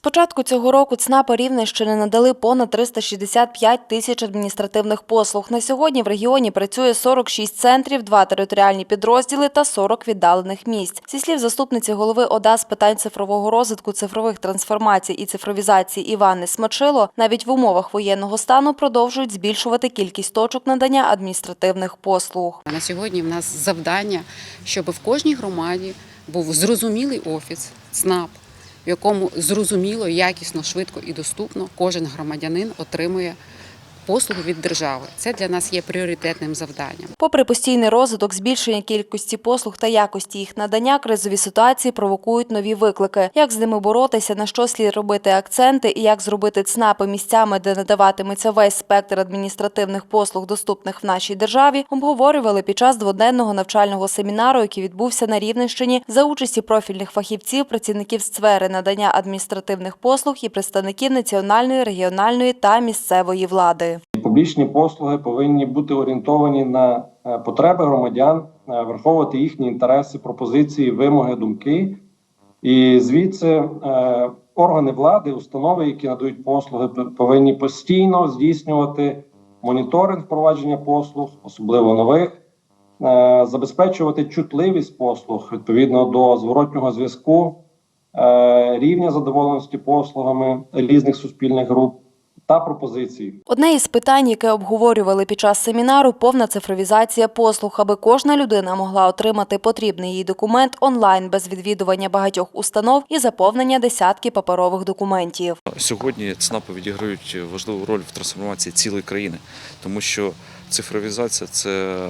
початку цього року ЦНАПи Рівненщини надали понад 365 тисяч адміністративних послуг. На сьогодні в регіоні працює 46 центрів, два територіальні підрозділи та 40 віддалених місць. Зі слів заступниці голови ОДА з питань цифрового розвитку, цифрових трансформацій і цифровізації Івани Смачило, навіть в умовах воєнного стану продовжують збільшувати кількість точок надання адміністративних послуг. На сьогодні в нас завдання, щоб в кожній громаді був зрозумілий офіс, ЦНАП, в якому зрозуміло, якісно, швидко і доступно кожен громадянин отримує послуги від держави. Це для нас є пріоритетним завданням. Попри постійний розвиток, збільшення кількості послуг та якості їх надання, кризові ситуації провокують нові виклики. Як з ними боротися, на що слід робити акценти і як зробити ЦНАПи місцями, де надаватиметься весь спектр адміністративних послуг, доступних в нашій державі, обговорювали під час дводенного навчального семінару, який відбувся на Рівненщині за участі профільних фахівців, працівників сфери надання адміністративних послуг і представників національної, регіональної та місцевої влади. Публічні послуги повинні бути орієнтовані на е, потреби громадян, е, враховувати їхні інтереси, пропозиції, вимоги, думки. І звідси е, органи влади, установи, які надають послуги, повинні постійно здійснювати моніторинг впровадження послуг, особливо нових, забезпечувати чутливість послуг відповідно до зворотнього зв'язку, рівня задоволеності послугами різних суспільних груп та пропозицій. Одне із питань, яке обговорювали під час семінару, повна цифровізація послуг, аби кожна людина могла отримати потрібний їй документ онлайн без відвідування багатьох установ і заповнення десятки паперових документів. Сьогодні ЦНАПи відіграють важливу роль в трансформації цілої країни, тому що цифровізація це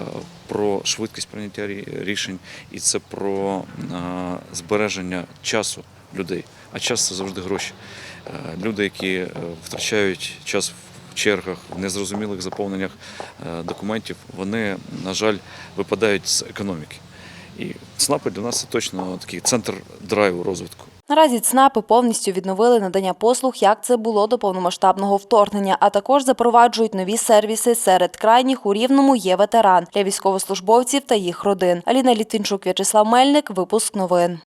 про швидкість прийняття рішень і це про збереження часу людей. А час це завжди гроші. Е, Люди, які е, втрачають час в чергах, в незрозумілих заповненнях е, документів, вони, на жаль, випадають з економіки. І ЦНАПи для нас це точно такий центр драйву розвитку. Наразі ЦНАПи повністю відновили надання послуг, як це було до повномасштабного вторгнення, а також запроваджують нові сервіси. Серед крайніх у Рівному є ветеран для військовослужбовців та їх родин. Аліна Літвінчук, В'ячеслав Мельник. Випуск новин.